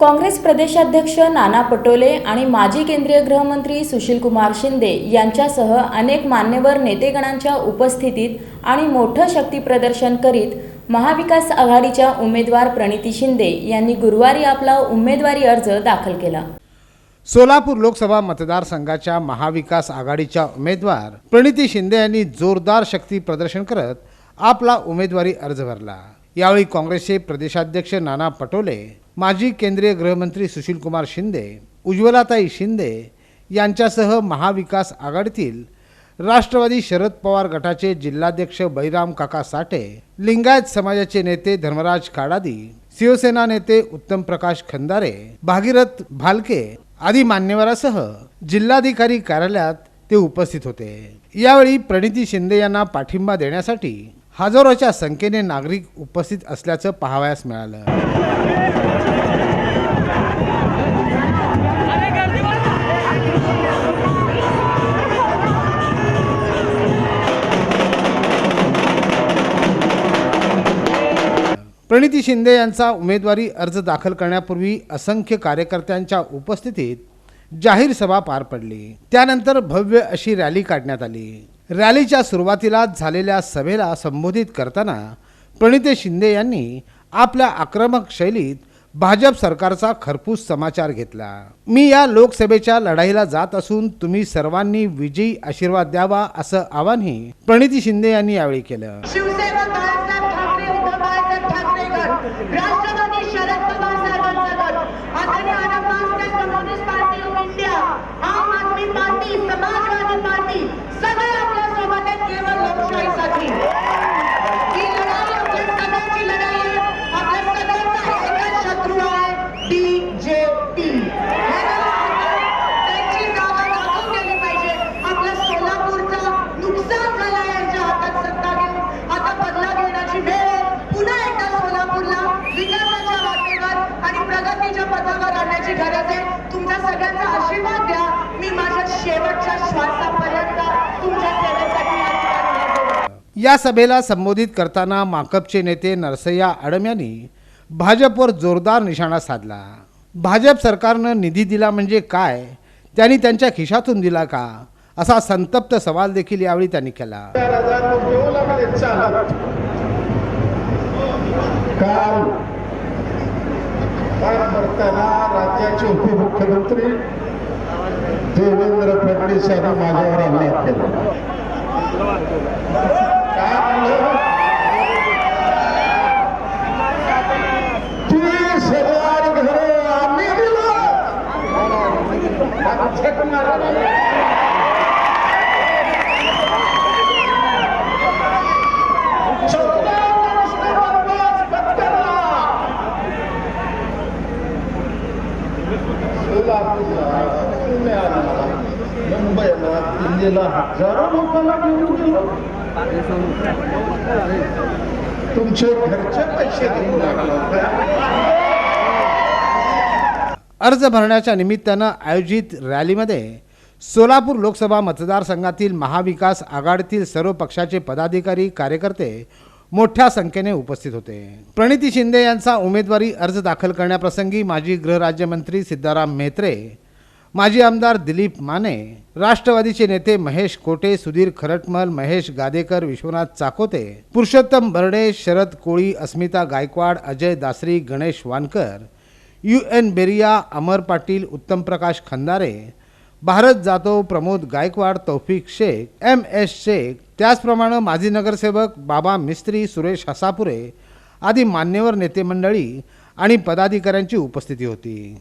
काँग्रेस प्रदेशाध्यक्ष नाना पटोले आणि माजी केंद्रीय गृहमंत्री सुशीलकुमार शिंदे यांच्यासह अनेक मान्यवर नेतेगणांच्या उपस्थितीत आणि मोठं शक्तीप्रदर्शन करीत महाविकास आघाडीच्या उमेदवार प्रणिती शिंदे यांनी गुरुवारी आपला उमेदवारी अर्ज दाखल केला. सोलापूर लोकसभा मतदारसंघाच्या महाविकास आघाडीच्या उमेदवार प्रणिती शिंदे यांनी जोरदार शक्ती प्रदर्शन करत आपला उमेदवारी अर्ज भरला. यावेळी काँग्रेसचे प्रदेशाध्यक्ष नाना पटोले माजी केंद्रीय गृहमंत्री सुशीलकुमार शिंदे उज्ज्वलाताई शिंदे यांच्यासह महाविकास आघाडीतील राष्ट्रवादी शरद पवार गटाचे जिल्हाध्यक्ष बैराम काका साठे लिंगायत समाजाचे नेते धर्मराज काडादी शिवसेना नेते उत्तम प्रकाश खंदारे भागीरथ भालके आदी मान्यवरासह जिल्हाधिकारी कार्यालयात ते उपस्थित होते. यावेळी प्रणिती शिंदे यांना पाठिंबा देण्यासाठी हजारोच्या संख्येने नागरिक उपस्थित असल्याचं पाहावयास मिळालं. प्रणिती शिंदे यांचा उमेदवारी अर्ज दाखल करण्यापूर्वी असंख्य कार्यकर्त्यांच्या उपस्थितीत जाहीर सभा पार पडली. त्यानंतर भव्य अशी रॅली काढण्यात आली. रॅलीच्या सुरुवातीला झालेल्या सभेला संबोधित करताना प्रणिते शिंदे यांनी आपल्या आक्रमक शैलीत भाजप सरकारचा खरपूस समाचार घेतला. मी या लोकसभेच्या लढाईला जात असून तुम्ही सर्वांनी विजयी आशीर्वाद द्यावा असं आवाहनही प्रणिती शिंदे यांनी यावेळी केलं. शिवसेना बाळासाहेब ठाकरे उद्धव बाळासाहेब राष्ट्रवादी शरद गरज आहे तुमच्या सगळ्यांचा आशीर्वाद द्या. मी माझ्या शेवटच्या श्वासापर्यंत तुमच्या सेवेसाठी या सभेला संबोधित करताना माकपचे नेते नरसय्या आडम यांनी भाजपवर जोरदार निशाणा साधला. भाजप सरकारनं निधी दिला म्हणजे काय? त्यांनी त्यांच्या खिशातून दिला का? असा संतप्त सवाल देखील यावेळी त्यांनी काल. देवेंद्र फडणवीस यांना माझ्यावर अन्याय केला काय म्हणलं? तीस हजार घरे आम्ही दिलं दिल्लीला हजारो लोकांना घेऊन गेलो. तुमचे घरचे पैसे देऊ लागलो अर्ज भरण्याच्या निमित्तानं आयोजित रॅलीमध्ये सोलापूर लोकसभा मतदारसंघातील महाविकास आघाडीतील सर्व पक्षाचे पदाधिकारी कार्यकर्ते मोठ्या संख्येने उपस्थित होते. प्रणिती शिंदे यांचा उमेदवारी अर्ज दाखल करण्याप्रसंगी माजी गृहराज्यमंत्री सिद्धाराम मेहत्रे माजी आमदार दिलीप माने राष्ट्रवादीचे नेते Mahesh Kote Sudhir Kharatmal Mahesh Gadekar Vishwanath Chakote Purushottam Barde Sharad Koli Asmita Gaikwad Ajay Dasari Ganesh Wankar U N Beria Amar Patil Uttam Prakash Khandare Bharat Jadhav Pramod Gaikwad Taufiq Shaikh M S Shaikh त्याचप्रमाणे माजी नगरसेवक बाबा मिस्त्री सुरेश हसापुरे आदी मान्यवर नेते मंडळी आणि पदाधिकाऱ्यांची उपस्थिती होती.